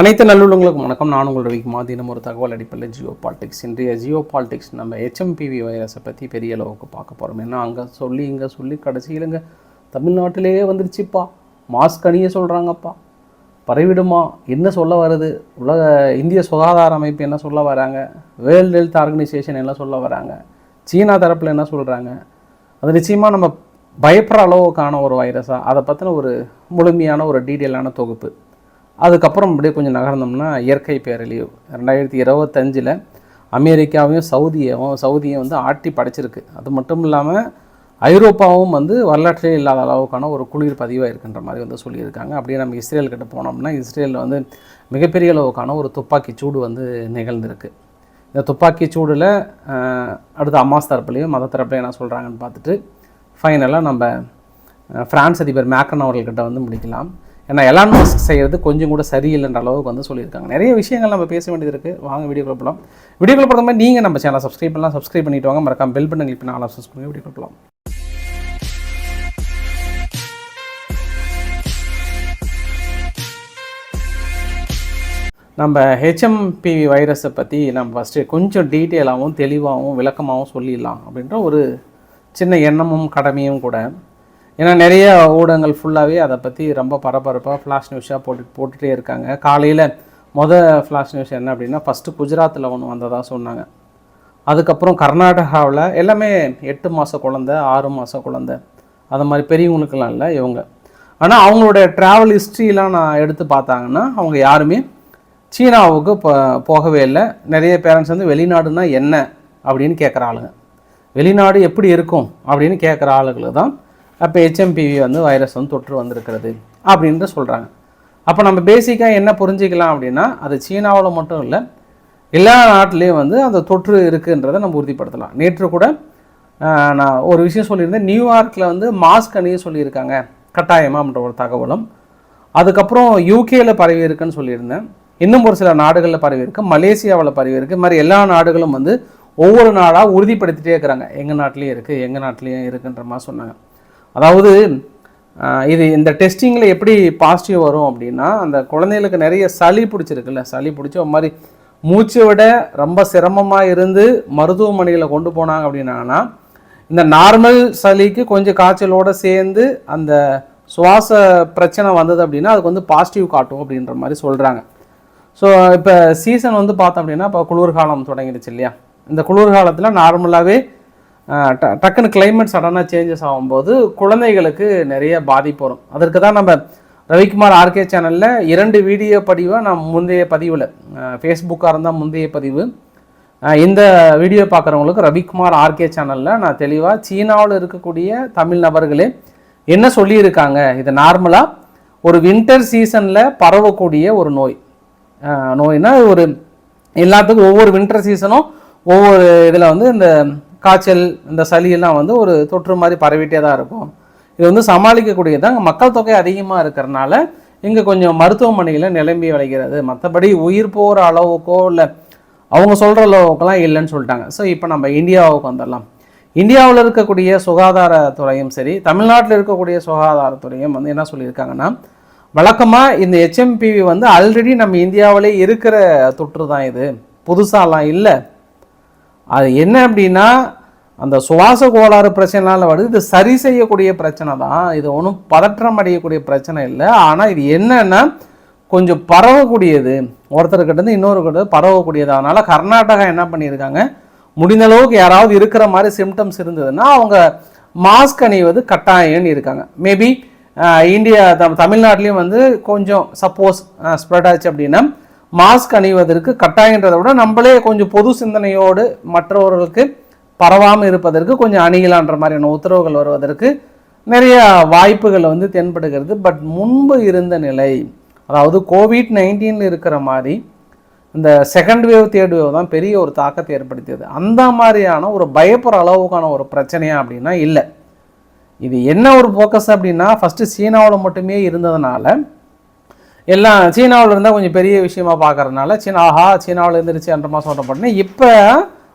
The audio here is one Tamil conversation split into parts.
அனைத்து நல்லுள்ளங்களுக்கும் வணக்கம். நான் உங்கள் ரவிக்குமா தினம் ஒரு தகவல் அடிப்படையில் ஜியோ பாலிடிக்ஸ். இன்றைய ஜியோ பாலிடிக்ஸ் நம்ம ஹெச்எம்பிவி வைரஸை பற்றி பெரிய அளவுக்கு பார்க்க போகிறோம் ஏன்னா அங்கே சொல்லி இங்கே சொல்லி கடைசியிலங்க தமிழ்நாட்டிலேயே வந்துருச்சுப்பா. மாஸ்க் அணிய சொல்கிறாங்கப்பா பரவிடுமா? என்ன சொல்ல வருது? உலக இந்திய சுகாதார அமைப்பு என்ன சொல்ல வராங்க? வேர்ல்டு ஹெல்த் ஆர்கனைசேஷன் என்ன சொல்ல வராங்க? சீனா தரப்பில் என்ன சொல்கிறாங்க அது நிச்சயமாக நம்ம பயப்படுற அளவுக்கான ஒரு வைரஸாக அதை பற்றின ஒரு முழுமையான ஒரு டீட்டெயிலான தொகுப்பு. அதுக்கப்புறம் அப்படியே கொஞ்சம் நகர்ந்தோம்னா இயற்கை பேரழிவு. ரெண்டாயிரத்தி இருபத்தஞ்சில் அமெரிக்காவையும் சவுதியவும் சவுதியை வந்து ஆட்டி படைச்சிருக்கு. அது மட்டும் இல்லாமல் ஐரோப்பாவும் வந்து வரலாற்றிலே இல்லாத அளவுக்கான ஒரு குளிர் பதிவாக இருக்கின்ற மாதிரி வந்து சொல்லியிருக்காங்க. அப்படியே நம்ம இஸ்ரேல் கிட்ட போனோம்னா இஸ்ரேலில் வந்து மிகப்பெரிய அளவுக்கான ஒரு துப்பாக்கி சூடு வந்து நிகழ்ந்திருக்கு. இந்த துப்பாக்கி சூடில் அடுத்து அம்மாஸ் தரப்புலையும் மத தரப்புலையும் என்ன சொல்கிறாங்கன்னு பார்த்துட்டு ஃபைனலாக நம்ம ஃப்ரான்ஸ் அதிபர் மேக்கன் அவர்கள்கிட்ட வந்து முடிக்கலாம். ஏன்னா எலான் மஸ்க் செய்கிறது கொஞ்சம் கூட சரியில்லைன்ற அளவுக்கு வந்து சொல்லியிருக்காங்க. நிறைய விஷயங்கள் நம்ம பேச வேண்டியது இருக்குது வாங்க வீடியோ போகலாம். வீடியோ போகிற மாதிரி நீங்கள் நம்ம சேனலை சப்ஸ்கிரைப் பண்ணலாம். சப்ஸ்கிரைப் பண்ணிட்டு வாங்க. மறக்காம பெல் பண்ணி கிளிக் பண்ணி ஆல் சப்ஸ்கிரைப் பண்ணி வீடியோ போகலாம். நம்ம ஹெச்எம்பிவி வைரஸை பற்றி நம்ம ஃபஸ்ட்டு கொஞ்சம் டீட்டெயிலாகவும் தெளிவாகவும் விளக்கமாகவும் சொல்லிடலாம் அப்படின்ற ஒரு சின்ன எண்ணமும் கடமையும் கூட ஏன்னா நிறைய ஊடகங்கள் ஃபுல்லாகவே அதை பற்றி ரொம்ப பரபரப்பாக ஃப்ளாஷ் நியூஸாக போட்டு போட்டுகிட்டே இருக்காங்க. காலையில் மொதல் ஃப்ளாஷ் நியூஸ் என்ன அப்படின்னா ஃபஸ்ட்டு குஜராத்தில் ஒன்று வந்ததாக சொன்னாங்க. அதுக்கப்புறம் கர்நாடகாவில் எல்லாமே எட்டு மாத குழந்த ஆறு மாத குழந்த. அது மாதிரி பெரியவங்களுக்கெல்லாம் இல்லை இவங்க. ஆனால் அவங்களுடைய ட்ராவல் ஹிஸ்ட்ரிலாம் நான் எடுத்து பார்த்தாங்கன்னா அவங்க யாருமே சீனாவுக்கு போ போகவே இல்லை. நிறைய பேரண்ட்ஸ் வந்து வெளிநாடுனா என்ன அப்படின்னு கேட்குற ஆளுங்க. வெளிநாடு எப்படி இருக்கும் அப்படின்னு கேட்குற ஆளுகளுக்கு தான் அப்போ ஹெச்எம்பிவி வந்து வைரஸ் வந்து தொற்று வந்திருக்கிறது அப்படின்ட்டு சொல்கிறாங்க அப்போ நம்ம பேசிக்காக என்ன புரிஞ்சிக்கலாம் அப்படின்னா அது சீனாவில் மட்டும் இல்லை எல்லா நாட்டிலையும் வந்து அந்த தொற்று இருக்குன்றதை நம்ம உறுதிப்படுத்தலாம். நேற்று கூட நான் ஒரு விஷயம் சொல்லியிருந்தேன். நியூயார்க்கில் வந்து மாஸ்க் அணிய சொல்லியிருக்காங்க. கட்டாயமான்ற ஒரு தகவலும். அதுக்கப்புறம் யூகேயில் பரவி இருக்குன்னு சொல்லியிருந்தேன். இன்னும் ஒரு சில நாடுகளில் பரவி இருக்குது மலேசியாவில் பரவி இருக்கு. இது மாதிரி எல்லா நாடுகளும் வந்து ஒவ்வொரு நாடாக உறுதிப்படுத்திட்டே இருக்கிறாங்க. எங்கள் நாட்டிலையும் இருக்குது எங்கள் நாட்டிலையும் இருக்குன்ற மாதிரி சொன்னாங்க. அதாவது இது இந்த டெஸ்டிங்கில் எப்படி பாசிட்டிவ் வரும் அப்படின்னா அந்த குழந்தைகளுக்கு நிறைய சளி பிடிச்சிருக்குல்ல சளி பிடிச்சி ஒரு மாதிரி மூச்சை விட ரொம்ப சிரமமாக இருந்து மருத்துவமனையில் கொண்டு போனாங்க அப்படின்னாங்கன்னா இந்த நார்மல் சளிக்கு கொஞ்சம் காய்ச்சலோடு சேர்ந்து அந்த சுவாச பிரச்சனை வந்தது அப்படின்னா அதுக்கு வந்து பாசிட்டிவ் காட்டும் அப்படின்ற மாதிரி சொல்கிறாங்க ஸோ இப்போ சீசன் வந்து பார்த்தோம் அப்படின்னா இப்போ குளிர்காலம் தொடங்கிடுச்சு இல்லையா? இந்த குளிர்காலத்தில் நார்மலாகவே டக்குன்னு கிளைமேட் சடனாக சேஞ்சஸ் ஆகும்போது குழந்தைகளுக்கு நிறைய பாதிப்பு வரும். அதற்கு தான் நம்ம ரவிக்குமார் ஆர்கே சேனலில் இரண்டு வீடியோ பதிவை நான் முந்தைய பதிவில் ஃபேஸ்புக்காக இருந்தால் முந்தைய பதிவு. இந்த வீடியோ பார்க்குறவங்களுக்கு ரவிக்குமார் ஆர்கே சேனலில் நான் தெளிவாக சீனாவில் இருக்கக்கூடிய தமிழ் நபர்களே என்ன சொல்லியிருக்காங்க? இது நார்மலாக ஒரு வின்டர் சீசனில் பரவக்கூடிய ஒரு நோய். நோய்னால் ஒரு எல்லாத்துக்கும் ஒவ்வொரு வின்டர் சீசனும் ஒவ்வொரு இதில் வந்து இந்த காய்ச்சல் இந்த சளியெல்லாம் வந்து ஒரு தொற்று மாதிரி பரவிட்டே தான் இருக்கும். இது வந்து சமாளிக்கக்கூடியதான் மக்கள் தொகை அதிகமாக இருக்கிறனால இங்கே கொஞ்சம் மருத்துவமனையில் நிலம்பி விளைகிறது. மற்றபடி உயிர் போகிற அளவுக்கோ இல்லை அவங்க சொல்கிற அளவுக்குலாம் இல்லைன்னு சொல்லிட்டாங்க. ஸோ இப்போ நம்ம இந்தியாவுக்கு வந்துடலாம். இந்தியாவில் இருக்கக்கூடிய சுகாதாரத்துறையும் சரி தமிழ்நாட்டில் இருக்கக்கூடிய சுகாதாரத்துறையும் வந்து என்ன சொல்லியிருக்காங்கன்னா வழக்கமாக இந்த ஹெச்எம்பிவி வந்து ஆல்ரெடி நம்ம இந்தியாவிலே இருக்கிற தொற்று தான் இது. புதுசாலாம் இல்லை. அது என்ன அப்படின்னா அந்த சுவாச கோளாறு பிரச்சனைனால வருது. இது சரி செய்யக்கூடிய பிரச்சனை தான். இது ஒன்றும் பதற்றம் அடையக்கூடிய பிரச்சனை இல்லை. ஆனால் இது என்னன்னா கொஞ்சம் பரவக்கூடியது. ஒருத்தர்கிட்ட இன்னொருக்கிட்ட இன்னொரு பரவக்கூடியது. அதனால் கர்நாடகா என்ன பண்ணியிருக்காங்க? முடிந்த அளவுக்கு யாராவது இருக்கிற மாதிரி சிம்டம்ஸ் இருந்ததுன்னா அவங்க மாஸ்க் அணிவது கட்டாயம்னு இருக்காங்க. மேபி இந்தியா தம் தமிழ்நாட்டிலையும் வந்து கொஞ்சம் சப்போஸ் ஸ்ப்ரெட் ஆச்சு அப்படின்னா மாஸ்க் அணிவதற்கு கட்டாயன்றதை விட நம்மளே கொஞ்சம் பொது சிந்தனையோடு மற்றவர்களுக்கு பரவாமல் இருப்பதற்கு கொஞ்சம் அணிகலான்ற மாதிரியான உத்தரவுகள் வருவதற்கு நிறைய வாய்ப்புகள் வந்து தென்படுகிறது. பட் முன்பு இருந்த நிலை அதாவது கோவிட் நைன்டீனில் இருக்கிற மாதிரி இந்த செகண்ட் வேவ் தேர்ட் வேவ் தான் பெரிய ஒரு தாக்கத்தை ஏற்படுத்தியது. அந்த மாதிரியான ஒரு பயப்படுற அளவுக்கான ஒரு பிரச்சனையா அப்படின்னா இல்லை. இது என்ன ஒரு ஃபோக்கஸ் அப்படின்னா ஃபஸ்ட்டு சீனாவில் மட்டுமே இருந்ததுனால எல்லாம் சீனாவில் இருந்தால் கொஞ்சம் பெரிய விஷயமா பார்க்கறதுனால சீனா ஆஹா சீனாவில் இருந்துருச்சுன்ற மாதிரி சொல்லப்பட்டனே இப்போ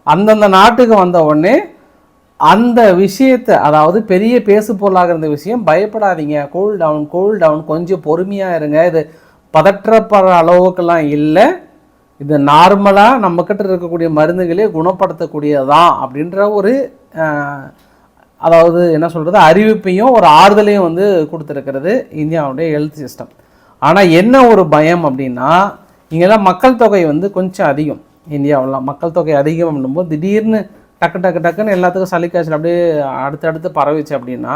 அந்தந்த நாட்டுக்கு வந்த உடனே அந்த விஷயத்தை அதாவது பெரிய பேசு பொருளாக இருந்த விஷயம் பயப்படாதீங்க. கூல் டவுன் கூல் டவுன் கொஞ்சம் பொறுமையாக இருங்க. இது பதற்றப்படுற அளவுக்கெல்லாம் இல்லை. இது நார்மலாக நம்மக்கிட்ட இருக்கக்கூடிய மருந்துகளே குணப்படுத்தக்கூடியதான் அப்படின்ற ஒரு அதாவது என்ன சொல்கிறது அறிவிப்பையும் ஒரு ஆறுதலையும் வந்து கொடுத்துருக்கிறது இந்தியாவுடைய ஹெல்த் சிஸ்டம் ஆனால் என்ன ஒரு பயம் அப்படின்னா இங்கெல்லாம் மக்கள் தொகை வந்து கொஞ்சம் அதிகம். இந்தியாவெல்லாம் மக்கள் தொகை அதிகம் அப்படின்போது திடீர்னு டக்கு டக்கு டக்குன்னு எல்லாத்துக்கும் சளிக்காய்ச்சல் அப்படியே அப்படியே அடுத்தடுத்து பரவிச்சு அப்படின்னா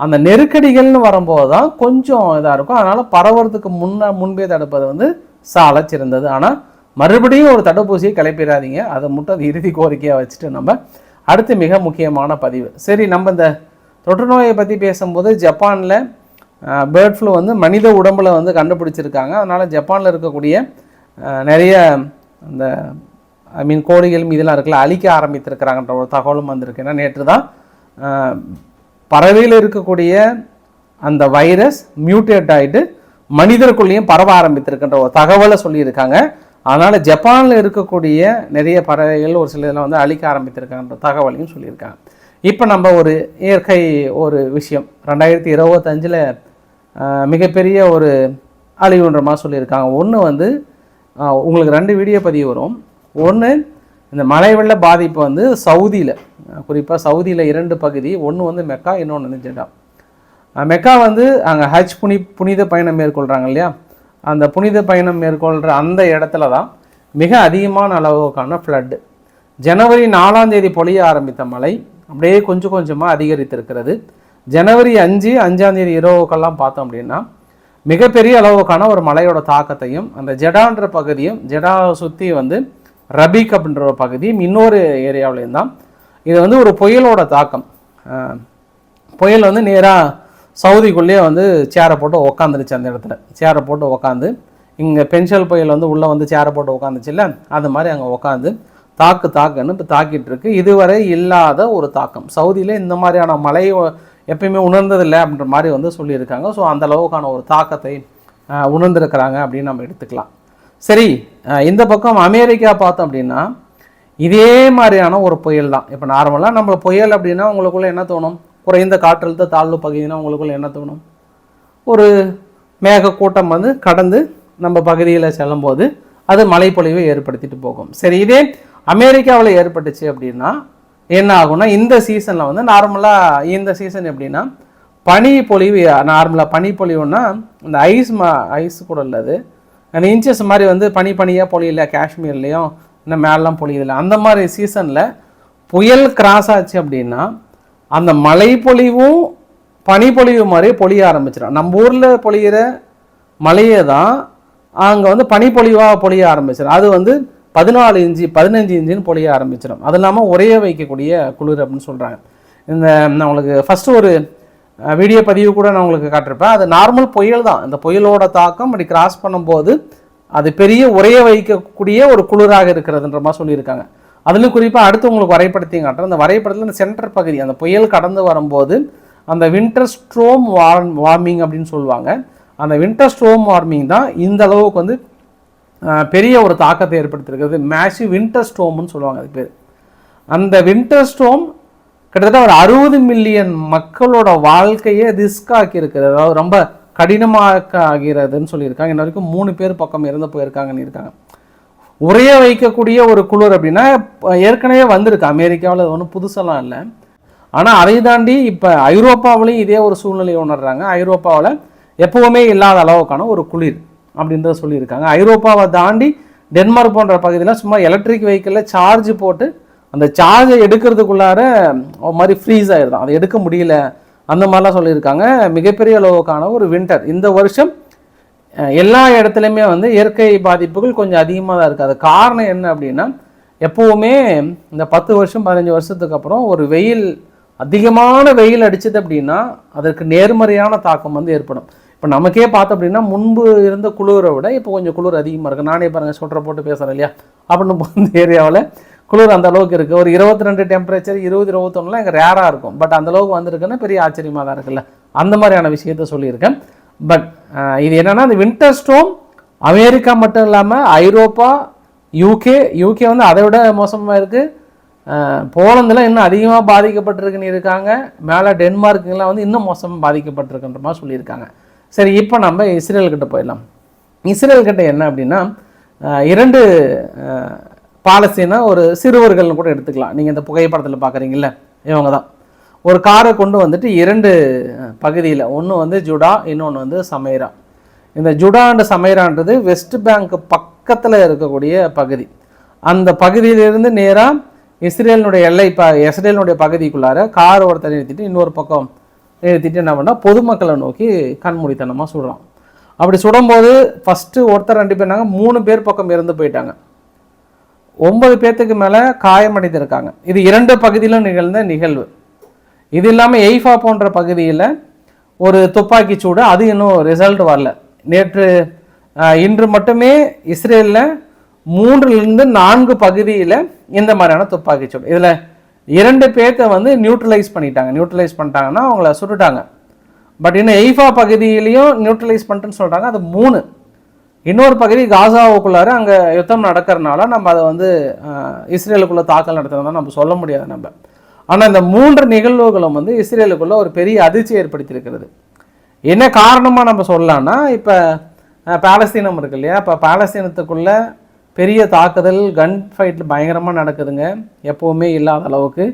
அந்த நெருக்கடிகள்னு வரும்போது தான் கொஞ்சம் இதாக இருக்கும். அதனால் பரவுறதுக்கு முன்ன முன்பே தடுப்பது வந்து சால சிறந்தது. ஆனால் மறுபடியும் ஒரு தடுப்பூசியை கிளப்பிடாதீங்க. அதை மட்டும் அது இறுதி கோரிக்கையாக வச்சுட்டு நம்ம அடுத்து மிக முக்கியமான பதிவு. சரி நம்ம இந்த தொற்று நோயை பற்றி பேசும்போது ஜப்பானில் பேர்ட் ஃப்ளூ வந்து மனித உடம்புல வந்து கண்டுபிடிச்சிருக்காங்க. அதனால் ஜப்பானில் இருக்கக்கூடிய நிறைய அந்த ஐ மீன் கோழிகள் இதெல்லாம் இருக்குல்ல அழிக்க ஆரம்பித்திருக்கிறாங்கன்ற ஒரு தகவலும் வந்திருக்கு. ஏன்னா நேற்று தான் பறவையில் இருக்கக்கூடிய அந்த வைரஸ் மியூட்டேட் ஆகிட்டு மனிதருக்குள்ளேயும் பரவ ஆரம்பித்திருக்கின்ற ஒரு தகவலை சொல்லியிருக்காங்க. அதனால் ஜப்பானில் இருக்கக்கூடிய நிறைய பறவைகள் ஒரு சில இதெல்லாம் வந்து அழிக்க ஆரம்பித்திருக்காங்கன்ற தகவலையும் சொல்லியிருக்காங்க. இப்போ நம்ம ஒரு இயற்கை ஒரு விஷயம். ரெண்டாயிரத்தி இருபத்தஞ்சில் மிகப்பெரிய ஒரு அழிவுன்ற மாதிரி சொல்லியிருக்காங்க. ஒன்று வந்து உங்களுக்கு ரெண்டு வீடியோ பதிவு வரும். ஒன்று இந்த மழை வெள்ள பாதிப்பு வந்து சவுதியில் குறிப்பாக சவுதியில் இரண்டு பகுதி ஒன்று வந்து மெக்கா இன்னொன்று வந்து ஜெடா மெக்கா வந்து அங்கே ஹஜ் புனி புனித பயணம் மேற்கொள்கிறாங்க இல்லையா? அந்த புனித பயணம் மேற்கொள்கிற அந்த இடத்துல தான் மிக அதிகமான அளவுக்கான ஃப்ளட்டு ஜனவரி நாலாம் தேதி பொழிய ஆரம்பித்த மழை அப்படியே கொஞ்சம் கொஞ்சமாக அதிகரித்திருக்கிறது. ஜனவரி அஞ்சு அஞ்சாம் தேதி இரவுக்கெல்லாம் பார்த்தோம் அப்படின்னா மிகப்பெரிய அளவுக்கான ஒரு மலையோட தாக்கத்தையும் அந்த ஜெடான்ற பகுதியும் ஜெடாவை சுற்றி வந்து ரபீக் அப்படின்ற ஒரு பகுதியும் இன்னொரு ஏரியாவிலையும் தான். இது வந்து ஒரு புயலோட தாக்கம். புயல் வந்து நேராக சவுதிக்குள்ளேயே வந்து சேரை போட்டு உக்காந்துருச்சு அந்த இடத்துல. சேரை போட்டு உக்காந்து இங்கே பென்ஷல் புயல் வந்து உள்ளே வந்து சேரை போட்டு உக்காந்துச்சுல்ல அது மாதிரி அங்கே உக்காந்து தாக்கு தாக்குன்னு இப்போ தாக்கிட்டு இருக்கு. இதுவரை இல்லாத ஒரு தாக்கம். சவுதியில் இந்த மாதிரியான மழை எப்பயுமே உணர்ந்ததில்லை அப்படின்ற மாதிரி வந்து சொல்லியிருக்காங்க. ஸோ அந்த அளவுக்கான ஒரு தாக்கத்தை உணர்ந்திருக்கிறாங்க அப்படின்னு நம்ம எடுத்துக்கலாம். சரி இந்த பக்கம் அமெரிக்கா பார்த்தோம் அப்படின்னா இதே மாதிரியான ஒரு புயல் தான். இப்போ நார்மலாக நம்ம புயல் அப்படின்னா உங்களுக்குள்ள என்ன தோணும்? குறைந்த காற்றழுத்த தாழ்வு பகுதினா உங்களுக்குள்ள என்ன தோணும்? ஒரு மேகக்கூட்டம் வந்து கடந்து நம்ம பகுதியில் செல்லும்போது அது மழைப்பொழிவை ஏற்படுத்திட்டு போகும். சரி இதே அமெரிக்காவில் ஏற்பட்டுச்சு அப்படின்னா என்ன ஆகும்னா இந்த சீசனில் வந்து நார்மலாக இந்த சீசன் எப்படின்னா பனி பொழிவு நார்மலாக பனி பொழிவுன்னா இந்த ஐஸ் மா ஐஸ் கூட உள்ளது அந்த இன்ச்சஸ் மாதிரி வந்து பனி பனியாக பொழியல காஷ்மீர்லேயும் இந்த மேலாம் பொழியதில்ல அந்த மாதிரி சீசனில் புயல் கிராஸ் ஆச்சு அப்படின்னா அந்த மழை பொழிவும் பனிப்பொழிவு மாதிரி பொழிய ஆரம்பிச்சிடும் நம்ம ஊரில் பொழியிற மழையை தான் அங்கே வந்து பனிப்பொழிவாக பொழிய ஆரம்பிச்சிடும் அது வந்து பதினாலு இன்ச்சு பதினஞ்சு இன்ச்சுன்னு பொழிய ஆரம்பிச்சிடும். அது இல்லாமல் உரைய வைக்கக்கூடிய குளிர் அப்படின்னு சொல்கிறாங்க இந்த நான் உங்களுக்கு ஃபஸ்ட்டு ஒரு வீடியோ பதிவு கூட நான் உங்களுக்கு காட்டிருப்பேன். அது நார்மல் புயல் தான். இந்த புயலோட தாக்கம் அப்படி கிராஸ் பண்ணும்போது அது பெரிய உரைய வைக்கக்கூடிய ஒரு குளிராக இருக்கிறதுன்ற மாதிரி சொல்லியிருக்காங்க. அதுலேயும் குறிப்பாக அடுத்து உங்களுக்கு வரைபடத்தையும் காட்டுறேன். அந்த வரைபடத்தில் இந்த சென்டர் பகுதி அந்த புயல் கடந்து வரும்போது அந்த வின்டர் ஸ்ட்ரோம் வார் வார்மிங் அப்படின்னு சொல்லுவாங்க. அந்த வின்டர் ஸ்ட்ரோம் வார்மிங் தான் இந்த அளவுக்கு வந்து பெரிய ஒரு தாக்கத்தை ஏற்படுத்தியிருக்கிறது. மேசிவ் வின்டர் ஸ்ட்ரோம்னு சொல்லுவாங்க அது பேர். அந்த வின்டர் ஸ்டோம் கிட்டத்தட்ட ஒரு அறுபது மில்லியன் மக்களோட வாழ்க்கையை ரிஸ்க் ஆக்கி அதாவது ரொம்ப கடினமாக ஆகிறதுன்னு சொல்லியிருக்காங்க. இன்ன வரைக்கும் மூணு பேர் பக்கம் இறந்து போயிருக்காங்கன்னு இருக்காங்க. உரைய வைக்கக்கூடிய ஒரு குளிர் அப்படின்னா ஏற்கனவே வந்திருக்கு. அமெரிக்காவில் அது ஒன்றும் புதுசெல்லாம் இல்லை. ஆனால் அதை தாண்டி இப்போ ஐரோப்பாவிலையும் இதே ஒரு சூழ்நிலையை உணர்றாங்க. ஐரோப்பாவில் எப்போவுமே இல்லாத அளவுக்கான ஒரு குளிர். அப்படின்றத சொல்லியிருக்காங்க. ஐரோப்பாவை தாண்டி டென்மார்க் போன்ற பகுதியில் சும்மா எலக்ட்ரிக் வெஹிக்கிளில் சார்ஜ் போட்டு அந்த சார்ஜை எடுக்கிறதுக்குள்ளார ஒரு மாதிரி ஃப்ரீஸ் ஆகிடும் அதை எடுக்க முடியல. அந்த மாதிரிலாம் சொல்லியிருக்காங்க. மிகப்பெரிய அளவுக்கான ஒரு வின்டர் இந்த வருஷம் எல்லா இடத்துலையுமே வந்து இயற்கை பாதிப்புகள் கொஞ்சம் அதிகமாக தான் இருக்குது அது காரணம் என்ன அப்படின்னா எப்போவுமே இந்த பத்து வருஷம் பதினஞ்சு வருஷத்துக்கு அப்புறம் ஒரு வெயில் அதிகமான வெயில் அடிச்சது அப்படின்னா அதற்கு நேர்மறையான தாக்கம் வந்து ஏற்படும். இப்போ நமக்கே பார்த்தோம் அப்படின்னா முன்பு இருந்த குளிரை விட இப்போ கொஞ்சம் குளிர் அதிகமாக இருக்குது நானே பாருங்கள் சொல்கிற போட்டு பேசுகிறேன் இல்லையா? அப்படின்னு போகிற இந்த ஏரியாவில் குளிர் அந்த அளவுக்கு இருக்குது ஒரு இருபத்தி ரெண்டு டெம்பரேச்சர் இருபது இருபத்தொன்னுலாம் இங்கே ரேராக இருக்கும். பட் அந்த அளவுக்கு வந்திருக்குன்னா பெரிய ஆச்சரியமாக தான் இருக்குல்ல. அந்த மாதிரியான விஷயத்த சொல்லியிருக்கேன். பட் இது என்னென்னா அந்த வின்டர் ஸ்டோம் அமெரிக்கா மட்டும் இல்லாமல் ஐரோப்பா யூகே யூகே வந்து அதை விட மோசமாக இருக்குது போலந்தில் இன்னும் அதிகமாக பாதிக்கப்பட்டிருக்குன்னு இருக்காங்க. மேலே டென்மார்க்குலாம் வந்து இன்னும் மோசமாக பாதிக்கப்பட்டிருக்குன்ற மாதிரி சொல்லியிருக்காங்க. சரி இப்போ நம்ம இஸ்ரேல்கிட்ட போயிடலாம். இஸ்ரேல்கிட்ட என்ன அப்படின்னா இரண்டு பாலஸ்தீனா ஒரு சிறுவர்கள்னு கூட எடுத்துக்கலாம். நீங்கள் இந்த புகைப்படத்தில் பார்க்குறீங்கள இவங்க தான் ஒரு காரை கொண்டு வந்துட்டு இரண்டு பகுதியில் ஒன்று வந்து ஜுடா இன்னொன்று வந்து சமைரா. இந்த ஜுடா அண்டு சமைரான்றது வெஸ்ட் பேங்க் பக்கத்தில் இருக்கக்கூடிய பகுதி. அந்த பகுதியிலிருந்து நேராக இஸ்ரேலினுடைய எல்லை ப இஸ்ரேலினுடைய பகுதிக்குள்ளார கார் ஒருத்தர் நிறுத்திட்டு இன்னொரு பக்கம் நிறுத்திட்டு என்ன பண்ணால் பொதுமக்களை நோக்கி கண்மூடித்தனமாக சுடுறான். அப்படி சுடும்போது ஃபஸ்ட்டு ஒருத்தர் ரெண்டு பேர் நாங்க மூணு பேர் பக்கம் இறந்து போயிட்டாங்க. ஒன்பது பேர்த்துக்கு மேலே காயமடைந்திருக்காங்க. இது இரண்டு பகுதியிலும் நிகழ்ந்த நிகழ்வு. இது இல்லாமல் எய்ஃபா போன்ற பகுதியில் ஒரு துப்பாக்கி சூடு அது இன்னும் ரிசல்ட் வரல. நேற்று இன்று மட்டுமே இஸ்ரேலில் மூன்றுலேருந்து நான்கு பகுதியில் இந்த மாதிரியான துப்பாக்கி சூடு. இதில் இரண்டு பேர்த்த வந்து நியூட்ரலைஸ் பண்ணிட்டாங்க. நியூட்ரலைஸ் பண்ணிட்டாங்கன்னா அவங்கள சுட்டுட்டாங்க. பட் இன்னும் எய்ஃபா பகுதியிலையும் நியூட்ரலைஸ் பண்ணிட்டுன்னு சொல்கிறாங்க அது மூணு. இன்னொரு பகுதி காசாவுக்குள்ளார அங்கே யுத்தம் நடக்கிறனால நம்ம அதை வந்து இஸ்ரேலுக்குள்ளே தாக்கல் நடத்துறதா நம்ம சொல்ல முடியாது நம்ம. ஆனால் இந்த மூன்று நிகழ்வுகளும் வந்து இஸ்ரேலுக்குள்ளே ஒரு பெரிய அதிர்ச்சி ஏற்படுத்தியிருக்கிறது. என்ன காரணமாக நம்ம சொல்லலாம்னா இப்போ பாலஸ்தீனம் இருக்கு இல்லையா? இப்போ பாலஸ்தீனத்துக்குள்ளே பெரிய தாக்குதல் கன் ஃபைட்டில் பயங்கரமாக நடக்குதுங்க. எப்போவுமே இல்லாத அளவுக்கு.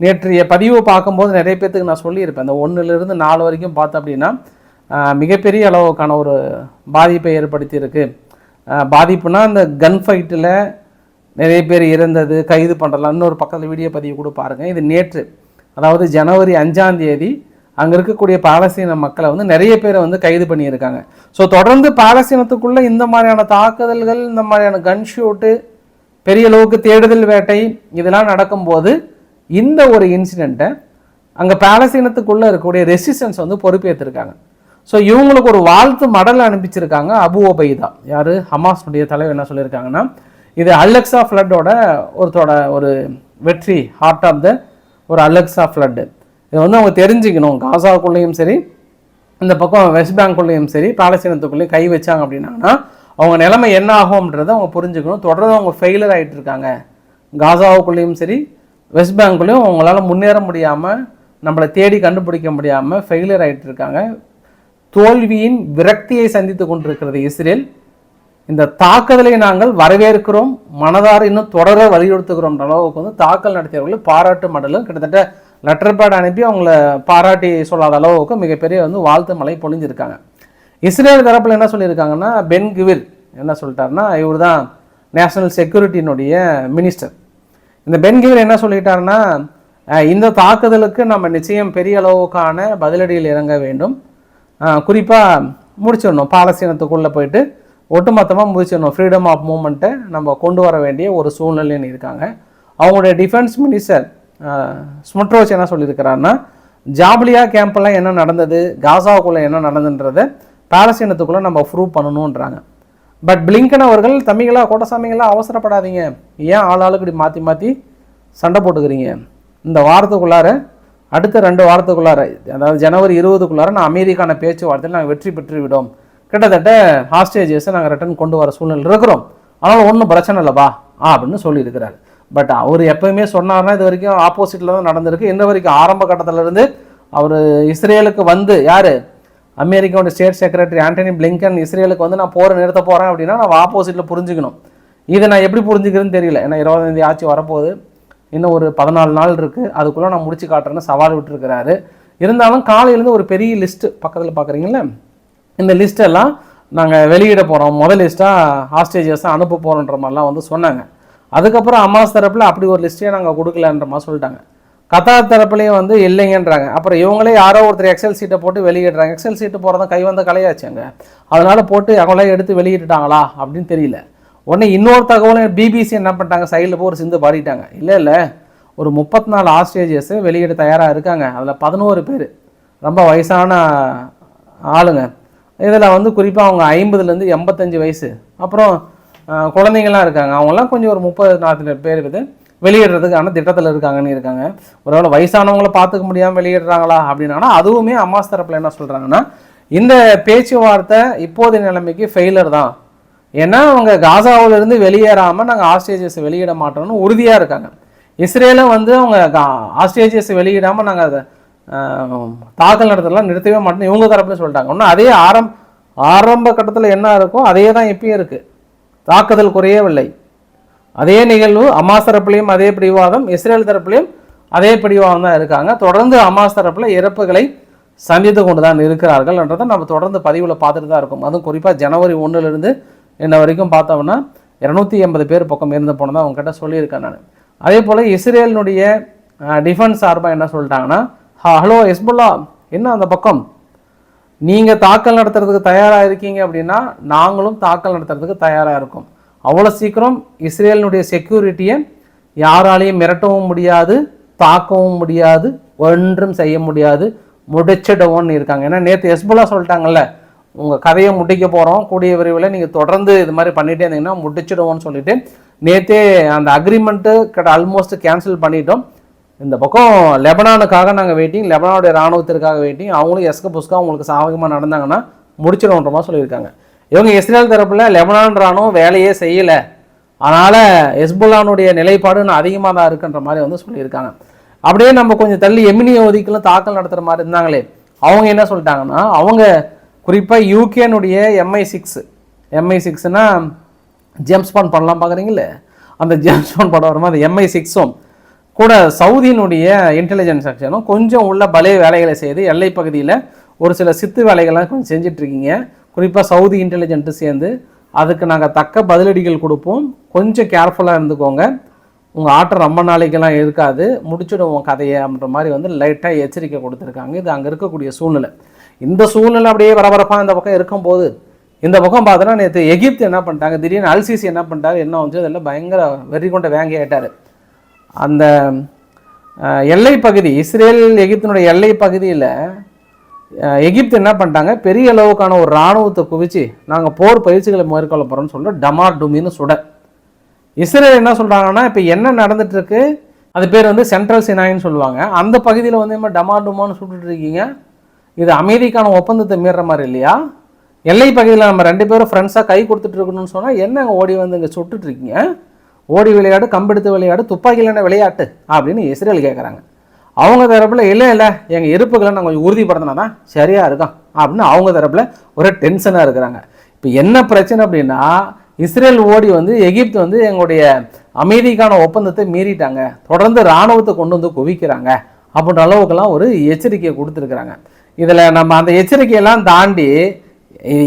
நேற்றைய பதிவு பார்க்கும்போது நிறைய பேர்த்துக்கு நான் சொல்லியிருப்பேன். அந்த ஒன்றுலேருந்து நாலு வரைக்கும் பார்த்தோம் அப்படின்னா மிகப்பெரிய அளவுக்கான ஒரு பாதிப்பை ஏற்படுத்தியிருக்கு. பாதிப்புனா அந்த கன் ஃபைட்டில் நிறைய பேர் இறந்தது கைது பண்ணுறலாம் இன்னொரு பக்கத்தில் வீடியோ பதிவு கூட பாருங்கள் இது நேற்று அதாவது ஜனவரி அஞ்சாம் தேதி அங்கே இருக்கக்கூடிய பாலஸ்தீன மக்களை வந்து நிறைய பேரை வந்து கைது பண்ணியிருக்காங்க. ஸோ தொடர்ந்து பாலஸ்தீனத்துக்குள்ளே இந்த மாதிரியான தாக்குதல்கள் இந்த மாதிரியான கன் ஷூட்டு பெரிய அளவுக்கு தேடுதல் வேட்டை இதெல்லாம் நடக்கும்போது இந்த ஒரு இன்சிடெண்ட்டை அங்கே பாலஸ்தீனத்துக்குள்ளே இருக்கக்கூடிய ரெசிஸ்டன்ஸ் வந்து பொறுப்பேற்றிருக்காங்க. ஸோ இவங்களுக்கு ஒரு வாழ்த்து மடல் அனுப்பிச்சிருக்காங்க அபு ஒபைதா யார்? ஹமாஸ்னுடைய தலைவர் என்ன சொல்லியிருக்காங்கன்னா இது அலெக்சா ஃப்ளட்டோட ஒருத்தோட ஒரு வெற்றி ஹார்ட் ஆஃப் த ஒரு அலெக்சா ஃப்ளட்டு இதை வந்து அவங்க தெரிஞ்சுக்கணும். காசாக்குள்ளேயும் சரி இந்த பக்கம் வெஸ்ட் பேங்க்குள்ளேயும் சரி பாலஸ்தீனத்துக்குள்ளேயும் கை வச்சாங்க அப்படின்னாங்கன்னா அவங்க நிலைமை என்ன ஆகும்ன்றதை அவங்க புரிஞ்சுக்கணும். தொடர்ந்து அவங்க ஃபெயிலர் ஆகிட்டு இருக்காங்க. காசாவுக்குள்ளேயும் சரி வெஸ்ட் பேங்க்குள்ளேயும் அவங்களால முன்னேற முடியாமல் நம்மளை தேடி கண்டுபிடிக்க முடியாமல் ஃபெயிலியர் ஆகிட்டு இருக்காங்க. தோல்வியின் விரக்தியை சந்தித்து கொண்டிருக்கிறது இஸ்ரேல். இந்த தாக்குதலை நாங்கள் வரவேற்கிறோம். மனதார இன்னும் தொடர வலியுறுத்துகிறோம்ன்ற அளவுக்கு வந்து தாக்கல் நடத்தியவர்கள் பாராட்டு மடலும் கிட்டத்தட்ட லெட்டர் பேட் அனுப்பி அவங்கள பாராட்டி சொல்லாத அளவுக்கு மிகப்பெரிய வந்து வாழ்த்து மலை பொழிஞ்சிருக்காங்க. இஸ்ரேல் தரப்பில் என்ன சொல்லியிருக்காங்கன்னா பென் கிவில் என்ன சொல்லிட்டாருன்னா இவர் தான் நேஷனல் செக்யூரிட்டியினுடைய மினிஸ்டர் இந்த பென் கிவில் என்ன சொல்லிட்டாருன்னா இந்த தாக்குதலுக்கு நம்ம நிச்சயம் பெரிய அளவுக்கான பதிலடியில் இறங்க வேண்டும். குறிப்பாக முடிச்சிடணும். பாலஸ்தீனத்துக்குள்ளே போயிட்டு ஒட்டுமொத்தமாக முடிச்சிடணும். ஃப்ரீடம் ஆஃப் மூமெண்ட்டை நம்ம கொண்டு வர வேண்டிய ஒரு சூழ்நிலைன்னு இருக்காங்க. அவங்களுடைய டிஃபென்ஸ் மினிஸ்டர் ஸ்முட்ரோச் என்ன சொல்லியிருக்கிறாருன்னா ஜாப்லியா கேம்ப்லாம் என்ன நடந்தது காசாவுக்குள்ளே என்ன நடந்ததுன்றதை பாலஸ்தீனத்துக்குள்ளே நம்ம ப்ரூவ் பண்ணணுன்றாங்க. பட் பிளிங்கன் அவர்கள் தம்பிகளா கோட்டசாமிகளா அவசரப்படாதீங்க. ஏன் ஆள் ஆளுக்கு இப்படி மாற்றி மாற்றி சண்டை போட்டுக்கிறீங்க? இந்த வாரத்துக்குள்ளார அடுத்த ரெண்டு வாரத்துக்குள்ளார அதாவது ஜனவரி இருபதுக்குள்ளார நான் அமெரிக்கான பேச்சுவார்த்தையில் நாங்கள் வெற்றி பெற்று விடும் கிட்டத்தட்ட ஹாஸ்டேஜஸை நாங்கள் ரிட்டர்ன் கொண்டு வர சூழ்நிலை இருக்கிறோம். அதனால் ஒன்றும் பிரச்சனை இல்லைப்பா அப்படின்னு சொல்லியிருக்கிறாரு. பட் அவர் எப்பயுமே சொன்னார்னா இது வரைக்கும் ஆப்போசிட்டில் தான் நடந்திருக்கு. இன்ன வரைக்கும் ஆரம்ப கட்டத்துல இருந்து அவர் இஸ்ரேலுக்கு வந்து யார்? அமெரிக்காவோட ஸ்டேட் செக்ரட்டரி ஆண்டனி பிளிங்கன் இஸ்ரேலுக்கு வந்து நான் போரை நிறுத்த போகிறேன் அப்படின்னா நான் ஆப்போசிட்டில் புரிஞ்சுக்கணும். இதை நான் எப்படி புரிஞ்சுக்கிறேன்னு தெரியல. ஏன்னா இருபதாந்தேதி ஆட்சி வரப்போகுது. இன்னும் ஒரு பதினாலு நாள் இருக்குது அதுக்குள்ளே நான் முடிச்சு காட்டுறேன்னு சவால் விட்டுருக்கிறாரு. இருந்தாலும் காலையிலேருந்து ஒரு பெரிய லிஸ்ட்டு பக்கத்தில் பார்க்குறீங்களா இந்த லிஸ்ட்டெல்லாம் நாங்கள் வெளியிட போகிறோம் முதல் லிஸ்ட்டாக ஹாஸ்டேஜஸாக அனுப்ப போகிறோன்ற மாதிரிலாம் வந்து சொன்னாங்க. அதுக்கப்புறம் அம்மாஸ் தரப்பில் அப்படி ஒரு லிஸ்ட்டே நாங்கள் கொடுக்கலன்ற மாதிரி சொல்லிட்டாங்க. கத்தார் தரப்புலேயும் வந்து இல்லைங்கன்றாங்க. அப்புறம் இவங்களே யாரோ ஒருத்தர் எக்ஸல் சீட்டை போட்டு வெளியிடுறாங்க. எக்ஸல் சீட்டு போகிறதும் கை வந்த கலையாச்சுங்க அதனால் போட்டு அவங்களே எடுத்து வெளியிட்டுட்டாங்களா அப்படின்னு தெரியல. உடனே இன்னொரு தகவலும் பிபிசி என்ன பண்ணிட்டாங்க? சைடில் போய் ஒரு சிந்து பாடிட்டாங்க. இல்லை இல்லை. ஒரு முப்பத்தி நாலு ஆஸ்ட்ரேஜியஸ் வெளியிட தயாராக இருக்காங்க. அதில் பதினோரு பேர். ரொம்ப வயசான ஆளுங்க. இதில் வந்து குறிப்பாக அவங்க ஐம்பதுலேருந்து எண்பத்தஞ்சு வயசு. அப்புறம் குழந்தைங்கள்லாம் இருக்காங்க. அவங்களாம் கொஞ்சம் ஒரு முப்பது நாற்பது பேர் இருக்குது. வெளியிடுறதுக்கான திட்டத்தில் இருக்காங்கன்னு இருக்காங்க. ஒருவேளை வயசானவங்களை பார்த்துக்க முடியாமல் வெளியிடுறாங்களா அப்படின்னா அதுவுமே அம்மாஸ் தரப்பில் என்ன சொல்கிறாங்கன்னா இந்த பேச்சுவார்த்தை இப்போதைய நிலைமைக்கு ஃபெயிலர் தான். ஏன்னா அவங்க காசாவிலிருந்து வெளியேறாமல் நாங்கள் ஆஸ்ட்ரேஜியஸ் வெளியிட மாட்டோம்னு உறுதியாக இருக்காங்க. இஸ்ரேலும் வந்து அவங்க ஆஸ்ட்ரேஜியஸ் வெளியிடாமல் நாங்கள் அதை தாக்கல் நடத்தலாம் நிறுத்தவே மாட்டோம் இவங்க தரப்புல சொல்லிட்டாங்க. இன்னும் அதே ஆரம் ஆரம்ப கட்டத்தில் என்ன இருக்கோ அதே தான் எப்பயும் இருக்குது தாக்குதல் குறையவில்லை. அதே நிகழ்வு அமாஸ் தரப்புலையும் அதே பிடிவாதம் இஸ்ரேல் தரப்புலையும் அதே பிடிவாதம் தான் இருக்காங்க. தொடர்ந்து அமாஸ் தரப்பில் இறப்புகளை சந்தித்து கொண்டு தான் இருக்கிறார்கள் என்றதை நம்ம தொடர்ந்து பதிவில் பார்த்துட்டு தான் இருக்கோம். அதுவும் குறிப்பாக ஜனவரி ஒன்றுலேருந்து இன்ன வரைக்கும் பார்த்தோம்னா இரநூத்தி எண்பது பேர் பக்கம் இருந்து போனதான் அவங்ககிட்ட சொல்லியிருக்கேன் நான். அதே போல் இஸ்ரேலினுடைய டிஃபென்ஸ் சார்பாக என்ன சொல்லிட்டாங்கன்னா ஹலோ எஸ்புல்லா என்ன அந்த பக்கம்? நீங்கள் தாக்கல் நடத்துறதுக்கு தயாராக இருக்கீங்க அப்படின்னா நாங்களும் தாக்கல் நடத்துறதுக்கு தயாராக இருக்கோம். அவ்வளோ சீக்கிரம் இஸ்ரேலினுடைய செக்யூரிட்டியை யாராலையும் மிரட்டவும் முடியாது தாக்கவும் முடியாது ஒன்றும் செய்ய முடியாது. முடிச்சிடவும்னு இருக்காங்க. ஏன்னா நேற்று எஸ்புல்லா சொல்லிட்டாங்கல்ல உங்கள் கதையை முடிக்க போகிறோம் கூடிய விரைவில் நீங்கள் தொடர்ந்து இது மாதிரி பண்ணிகிட்டே இருந்தீங்கன்னா முடிச்சிடுவோம்னு சொல்லிட்டு நேற்றே அந்த அக்ரிமெண்ட்டு கிட்ட ஆல்மோஸ்ட் கேன்சல் பண்ணிட்டோம். இந்த பக்கம் லெபனானுக்காக நாங்கள் வெயிட்டிங் லெபனானுடைய ராணுவத்திற்காக வெயிட்டிங் அவங்களும் எஸ்க புஸ்கா உங்களுக்கு சாதகமாக நடந்தாங்கன்னா முடிச்சிடும்ன்ற மாதிரி சொல்லியிருக்காங்க. இவங்க இஸ்ரேல் தரப்பில் லெபனான் ராணுவம் வேலையே செய்யலை. அதனால் எஸ்புல்லானுடைய நிலைப்பாடு இன்னும் அதிகமாக தான் இருக்குன்ற மாதிரி வந்து சொல்லியிருக்காங்க. அப்படியே நம்ம கொஞ்சம் தள்ளி எமினி ஒதுக்கெல்லாம் தாக்கல் நடத்துகிற மாதிரி இருந்தாங்களே அவங்க என்ன சொல்லிட்டாங்கன்னா அவங்க குறிப்பாக யூகேனுடைய எம்ஐ சிக்ஸ் எம்ஐ சிக்ஸ்னால் ஜேம்ஸ் பாண்ட் படம்லாம் பார்க்குறீங்களே அந்த ஜேம்ஸ் பாண்ட் படம் வரும்போது அந்த எம்ஐ சிக்ஸும் கூட சவுதியினுடைய இன்டெலிஜென்ஸ் செக்ஷனும் கொஞ்சம் உள்ள பலே வேலைகளை செய்து எல்லை பகுதியில் ஒரு சில சித்து வேலைகள்லாம் கொஞ்சம் செஞ்சிட்ருக்கீங்க குறிப்பாக சவுதி இன்டெலிஜென்ட்டு சேர்ந்து அதுக்கு நாங்கள் தக்க பதிலடிகள் கொடுப்போம். கொஞ்சம் கேர்ஃபுல்லாக இருந்துக்கோங்க. உங்கள் ஆட்டம் ரொம்ப நாளைக்கெல்லாம் இருக்காது. முடிச்சிடுவோம் கதையை அப்படின்ற மாதிரி வந்து லைட்டாக எச்சரிக்கை கொடுத்துருக்காங்க. இது அங்கே இருக்கக்கூடிய சூழ்நிலை. இந்த சூழ்நிலை அப்படியே பரபரப்பாக இந்த பக்கம் இருக்கும்போது இந்த பக்கம் பார்த்தோன்னா நேற்று எகிப்து என்ன பண்ணிட்டாங்க? திடீர்னு அல்சிசி என்ன பண்ணிட்டாரு? என்ன வந்து அதில் பயங்கர வெறி கொண்ட வேங்கி ஆயிட்டார். அந்த எல்லை பகுதி இஸ்ரேல் எகிப்தினுடைய எல்லை பகுதியில் எகிப்து என்ன பண்ணிட்டாங்க? பெரிய அளவுக்கான ஒரு இராணுவத்தை குவிச்சு நாங்கள் போர் பயிற்சிகளை மேற்கொள்ள போகிறோம்னு சொல்லிட்டு டமார் டுமின்னு சுட. இஸ்ரேல் என்ன சொல்கிறாங்கன்னா இப்போ என்ன நடந்துகிட்ருக்கு அது பேர் வந்து சென்ட்ரல் சினாயின்னு சொல்லுவாங்க. அந்த பகுதியில் வந்து நம்ம டமார் டுமான்னு சுட்டுட்டு இருக்கீங்க? இது அமைதிக்கான ஒப்பந்தத்தை மீறுற மாதிரி இல்லையா? எல்லை பகுதியில் நம்ம ரெண்டு பேரும் ஃப்ரெண்ட்ஸாக கை கொடுத்துட்டு இருக்கணும்னு சொன்னால் என்னங்க ஓடி வந்து இங்கே சுட்டுட்ருக்கீங்க ஓடி விளையாடு கம்பெடுத்து விளையாடு துப்பாக்கியிலான விளையாட்டு? அப்படின்னு இஸ்ரேல் கேட்குறாங்க அவங்க தரப்பில் இல்லை இல்லை எங்கள் இருப்புகளை நான் கொஞ்சம் உறுதிப்படுத்தினா தான் சரியாக இருக்கும். அப்படின்னு அவங்க தரப்பில் ஒரே டென்ஷனாக இருக்கிறாங்க. இப்போ என்ன பிரச்சனை அப்படின்னா இஸ்ரேல் ஓடி வந்து எகிப்து வந்து எங்களுடைய அமைதிக்கான ஒப்பந்தத்தை மீறிட்டாங்க. தொடர்ந்து இராணுவத்தை கொண்டு வந்து குவிக்கிறாங்க. அப்படின்ற அளவுக்கெல்லாம் ஒரு எச்சரிக்கையை கொடுத்துருக்குறாங்க. இதில் நம்ம அந்த எச்சரிக்கையெல்லாம் தாண்டி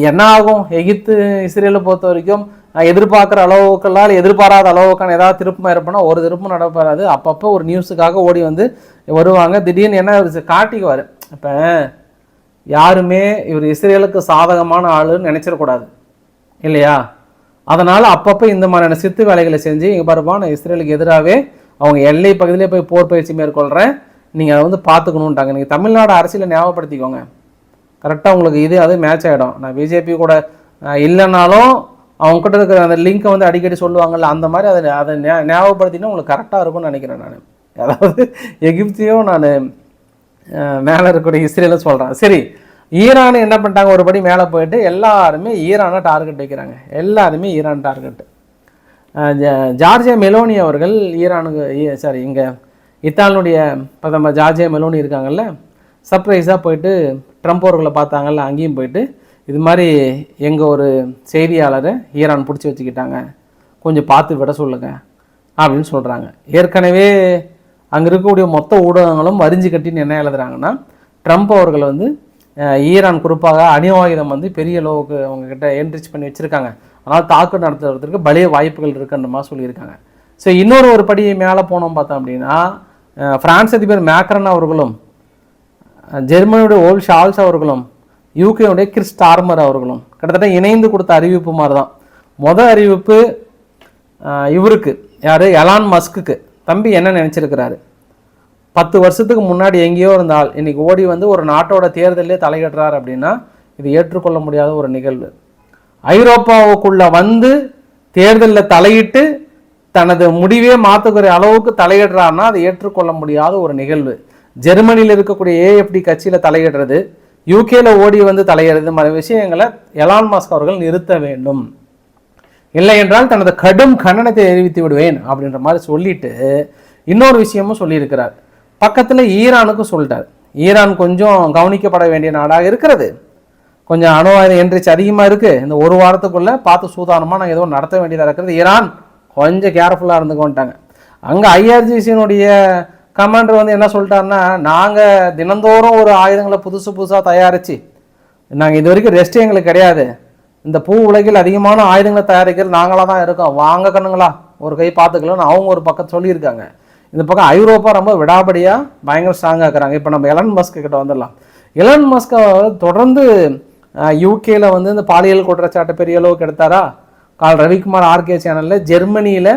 என்ன ஆகும் எகிப்து இஸ்ரேலை பொறுத்த வரைக்கும் எதிர்பார்க்குற அளவுக்கெல்லாம் எதிர்பாராத அளவுக்கான ஏதாவது திருப்பம் இருப்பினா ஒரு திருப்பம் நடப்பாது அப்பப்போ ஒரு நியூஸுக்காக ஓடி வந்து வருவாங்க. திடீர்னு என்ன காட்டிக்குவார் இப்போ யாருமே இவர் இஸ்ரேலுக்கு சாதகமான ஆளுன்னு நினச்சிடக்கூடாது. இல்லையா? அதனால் அப்பப்போ இந்த மாதிரியான சித்து வேலைகளை செஞ்சு இங்கே பாருப்பா நான் இஸ்ரேலுக்கு எதிராகவே அவங்க எல்லை பகுதியிலே போய் போர் பயிற்சி மேற்கொள்கிறேன் நீங்கள் அதை வந்து பார்த்துக்கணுன்ட்டாங்க நீங்கள் தமிழ்நாடு அரசியலை ஞாபகப்படுத்திக்கோங்க. கரெக்டாக உங்களுக்கு இது அது மேட்ச் ஆகிடும் நான் பிஜேபி கூட இல்லைனாலும் அவங்ககிட்ட இருக்கிற அந்த லிங்க்கை வந்து அடிக்கடி சொல்லுவாங்கல்ல அந்த மாதிரி அதை அதை ஞா- ஞாபகப்படுத்தினா உங்களுக்கு கரெக்டாக இருக்கும்னு நினைக்கிறேன் நான். அதாவது எகிப்தியும் நான் மேலே இருக்கக்கூடிய இஸ்ரேலும் சொல்கிறேன் சரி ஈரான் என்ன பண்ணிட்டாங்க? ஒரு படி மேலே போயிட்டு எல்லாருமே ஈரானை டார்கெட் வைக்கிறாங்க. எல்லாருமே ஈரான் டார்கெட் ஜார்ஜியா மெலோனி அவர்கள் ஈரானுக்கு சாரி இங்கே இத்தாலினுடைய பிரதமர் ஜார்ஜியா மெலோனி இருக்காங்கல்ல சர்ப்ரைஸாக போயிட்டு ட்ரம்ப் அவர்களை பார்த்தாங்கல்ல அங்கேயும் போயிட்டு இது மாதிரி எங்கள் ஒரு செய்தியாளரை ஈரான் பிடிச்சி வச்சுக்கிட்டாங்க. கொஞ்சம் பார்த்து விட சொல்லுங்க அப்படின்னு சொல்கிறாங்க ஏற்கனவே அங்கே இருக்கக்கூடிய மொத்த ஊடகங்களும் வரிஞ்சு கட்டின்னு என்ன எழுதுறாங்கன்னா ட்ரம்ப் அவர்கள் வந்து ஈரான் குறிப்பாக அணிவாயுதம் வந்து பெரிய அளவுக்கு அவங்கக்கிட்ட என்ரிச் பண்ணி வச்சுருக்காங்க. அதனால் தாக்கு நடத்துறதுக்கு பலிய வாய்ப்புகள் இருக்குன்ற மாதிரி சொல்லியிருக்காங்க. ஸோ இன்னொரு ஒரு படி மேலே போனோம் பார்த்தோம் அப்படின்னா ஃப்ரான்ஸ் அதிபர் மேக்ரன் அவர்களும் ஜெர்மனியுடைய ஓல் ஷால்ஸ் அவர்களும் யூகேவுடைய கிறிஸ் டார்மர் அவர்களும் கிட்டத்தட்ட இணைந்து கொடுத்த அறிவிப்பு மாதிரி தான் மொதல் அறிவிப்பு இவருக்கு யார்? எலான் மஸ்க்குக்கு. தம்பி என்ன நினச்சிருக்கிறாரு? பத்து வருஷத்துக்கு முன்னாடி எங்கேயோ இருந்தால் இன்றைக்கி ஓடி வந்து ஒரு நாட்டோட தேர்தலே தலையிடுறார் அப்படின்னா இது ஏற்றுக்கொள்ள முடியாத ஒரு நிகழ்வு. ஐரோப்பாவுக்குள்ளே வந்து தேர்தலில் தலையிட்டு தனது முடிவே மாற்றுக்கிற அளவுக்கு தலையிடுறாருன்னா அதை ஏற்றுக்கொள்ள முடியாத ஒரு நிகழ்வு. ஜெர்மனியில் இருக்கக்கூடிய ஏஎஃப்டி கட்சியில் தலையிடுறது யூகேல ஓடி வந்து தலையிடுறது மாதிரி விஷயங்களை எலான் மாஸ்க் அவர்கள் நிறுத்த வேண்டும். இல்லை என்றால் தனது கடும் கண்டனத்தை தெரிவித்து விடுவேன் அப்படின்ற மாதிரி சொல்லிட்டு இன்னொரு விஷயமும் சொல்லியிருக்கிறார். பக்கத்தில் ஈரானுக்கும் சொல்லிட்டார். ஈரான் கொஞ்சம் கவனிக்கப்பட வேண்டிய நாடாக இருக்கிறது. கொஞ்சம் அணு ஆயுத என்ட்ரிச்சு அதிகமாக இருக்குது இந்த ஒரு வாரத்துக்குள்ளே பார்த்து சூதானமாக நாங்கள் ஏதோ நடத்த வேண்டியதாக இருக்கிறது. ஈரான் கொஞ்சம் கேர்ஃபுல்லாக இருந்துக்கோன்ட்டாங்க. அங்கே ஐஆர்ஜிசியினுடைய கமாண்டர் வந்து என்ன சொல்லிட்டாருன்னா நாங்கள் தினந்தோறும் ஒரு ஆயுதங்களை புதுசு புதுசாக தயாரித்து நாங்கள் இது வரைக்கும் ரெஸ்ட் எங்களுக்கு கிடையாது. இந்த பூ உலகில் அதிகமான ஆயுதங்களை தயாரிக்கிறது நாங்களாக தான் இருக்கோம். வாங்க கண்ணுங்களா ஒரு கை பார்த்துக்கலாம்னு அவங்க ஒரு பக்கம் சொல்லியிருக்காங்க. இந்த பக்கம் ஐரோப்பா ரொம்ப விடாபடியாக பயங்கர ஸ்ட்ராங்காக இருக்கிறாங்க. இப்போ நம்ம எலன் மஸ்க் கிட்ட வந்துடலாம். எலன் மஸ்கை தொடர்ந்து யூகேல வந்து இந்த பாலியல் குற்றச்சாட்டு பெரிய அளவுக்கு எடுத்தாரா? கால் ரவிக்குமார் ஆர்கே சேனலில் ஜெர்மனியில்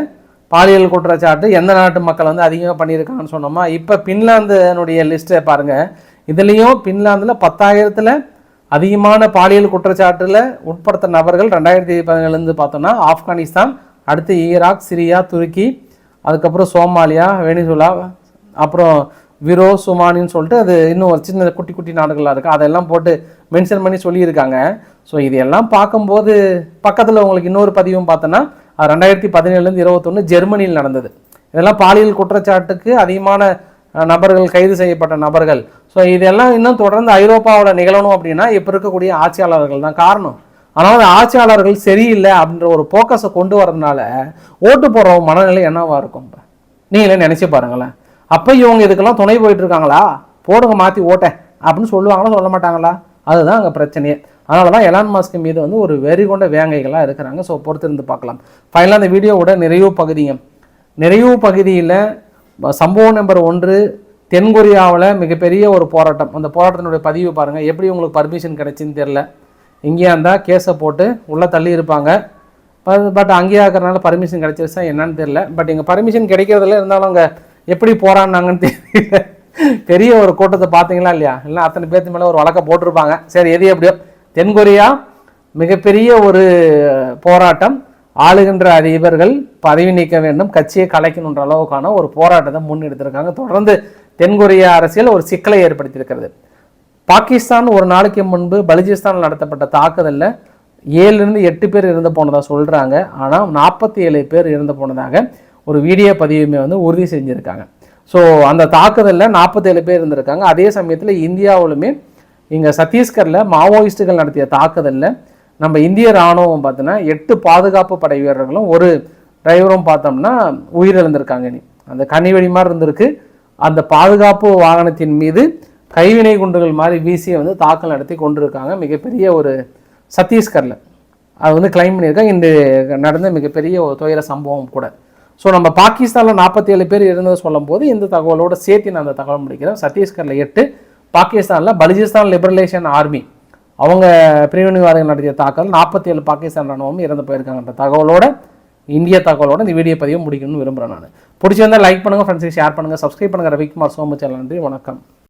பாலியல் குற்றச்சாட்டு எந்த நாட்டு மக்கள் வந்து அதிகமாக பண்ணியிருக்காங்கன்னு சொன்னோமா? இப்போ பின்லாந்துனுடைய லிஸ்ட்டை பாருங்கள் இதுலேயும் பின்லாந்தில் பத்தாயிரத்தில் அதிகமான பாலியல் குற்றச்சாட்டில் உட்படுத்த நபர்கள் ரெண்டாயிரத்தி பதினேழுலேருந்து பார்த்தோன்னா ஆப்கானிஸ்தான் அடுத்து ஈராக் சிரியா துருக்கி அதுக்கப்புறம் சோமாலியா வெனிசுலா அப்புறம் விரோ சுமானின்னு சொல்லிட்டு அது இன்னும் ஒரு சின்ன குட்டி குட்டி நாடுகளாக இருக்குது அதெல்லாம் போட்டு மென்ஷன் பண்ணி சொல்லியிருக்காங்க. ஸோ இது எல்லாம் பார்க்கும்போது பக்கத்தில் உங்களுக்கு இன்னொரு பதிவும் பார்த்தோன்னா ரெண்டாயிரத்தி பதினேழுலேருந்து இருபத்தொன்று ஜெர்மனியில் நடந்தது. இதெல்லாம் பாலியல் குற்றச்சாட்டுக்கு அதிகமான நபர்கள் கைது செய்யப்பட்ட நபர்கள். ஸோ இதெல்லாம் இன்னும் தொடர்ந்து ஐரோப்பாவில் நிகழணும் அப்படின்னா இப்போ இருக்கக்கூடிய ஆட்சியாளர்கள் தான் காரணம். ஆனால் அந்த ஆட்சியாளர்கள் சரியில்லை அப்படின்ற ஒரு போக்கஸை கொண்டு வரதுனால ஓட்டு போடுற மனநிலை என்னவா இருக்கும் இப்போ? நீங்களே நினச்சி பாருங்களேன். அப்போ இவங்க இதுக்கெல்லாம் துணை போயிட்டுருக்காங்களா போடுங்க மாற்றி ஓட்டேன் அப்படின்னு சொல்லுவாங்களா சொல்ல மாட்டாங்களா? அதுதான் அங்கே பிரச்சனையே. அதனால தான் எலான் மாஸ்க் மீது வந்து ஒரு வெறி கொண்ட வேங்கைகளாக இருக்கிறாங்க. ஸோ பொறுத்திருந்து பார்க்கலாம். ஃபைனலாக அந்த வீடியோவோட நிறைவு பகுதிங்க. நிறைவு பகுதியில் சம்பவம் நம்பர் ஒன்று தென்கொரியாவில் மிகப்பெரிய ஒரு போராட்டம். அந்த போராட்டத்தினுடைய பதிவு பாருங்கள் எப்படி உங்களுக்கு பர்மிஷன் கிடைச்சின்னு தெரில இங்கேயா இருந்தால் கேஸை போட்டு உள்ளே தள்ளி இருப்பாங்க. பட் அங்கேயே இருக்கிறனால பர்மிஷன் கிடைச்சிருச்சா என்னன்னு தெரில பட் இங்கே பர்மிஷன் கிடைக்கிறதுல இருந்தாலும் அங்கே எப்படி போராடினாங்கன்னு தெரியல. பெரிய ஒரு கூட்டத்தை பார்த்தீங்களா இல்லையா? இல்லை அத்தனை பேர்த்து மேலே ஒரு வழக்கை போட்டிருப்பாங்க. சரி எது எப்படியோ. தென்கொரியா மிகப்பெரிய ஒரு போராட்டம். ஆளுகின்ற அதிபர்கள் பதவி நீக்க வேண்டும் கட்சியை கலைக்கணுன்ற அளவுக்கான ஒரு போராட்டத்தை முன்னெடுத்திருக்காங்க. தொடர்ந்து தென்கொரியா அரசியல் ஒரு சிக்கலை ஏற்படுத்தியிருக்கிறது. பாகிஸ்தான் ஒரு நாளைக்கு முன்பு பலுச்சிஸ்தானில் நடத்தப்பட்ட தாக்குதலில் ஏழுலேருந்து எட்டு பேர் இறந்து போனதாக சொல்கிறாங்க ஆனால் நாற்பத்தி ஏழு பேர் இறந்து போனதாக ஒரு வீடியோ பதிவுமே வந்து உறுதி செஞ்சுருக்காங்க. ஸோ அந்த தாக்குதலில் நாற்பத்தேழு பேர் இருந்திருக்காங்க. அதே சமயத்தில் இந்தியாவிலுமே இங்கே சத்தீஸ்கரில் மாவோயிஸ்டுகள் நடத்திய தாக்குதலில் நம்ம இந்திய ராணுவம் பார்த்தோன்னா எட்டு பாதுகாப்பு படை வீரர்களும் ஒரு டிரைவரும் பார்த்தோம்னா உயிரிழந்திருக்காங்க நீ அந்த கனிவெடி மாதிரி இருந்திருக்கு. அந்த பாதுகாப்பு வாகனத்தின் மீது கைவினை குண்டுகள் மாதிரி வீசியை வந்து தாக்கல் நடத்தி கொண்டிருக்காங்க. மிகப்பெரிய ஒரு சத்தீஸ்கரில். அது வந்து கிளைம் பண்ணியிருக்காங்க. இன்று நடந்த மிகப்பெரிய ஒரு துயர சம்பவம் கூட. ஸோ நம்ம பாகிஸ்தானில் நாற்பத்தி ஏழு பேர் இருந்ததை சொல்லும்போது இந்த தகவலோட சேர்த்து நான் அந்த தகவல் முடிக்கிறேன். சத்தீஸ்கரில் எட்டு பாகிஸ்தானில் பலுஜிஸ்தான் லிபரலேஷன் ஆர்மி அவங்க பிரிவினைவாதிகள் நடத்திய தாக்கல் நாற்பத்தி ஏழு பாகிஸ்தான் ராணுவம் இறந்து போயிருக்காங்கன்ற தகவலோட இந்திய தகவலோட இந்த வீடியோ பதிவு முடிக்கணும்னு விரும்புகிறேன் நான். பிடிச்சிருந்தால் லைக் பண்ணுங்கள் ஃப்ரெண்ட்ஸுக்கு ஷேர் பண்ணுங்கள் சப்ஸ்கிரைப் பண்ணுங்கள் ரவிக்குமார் சோமச்சல் நன்றி வணக்கம்.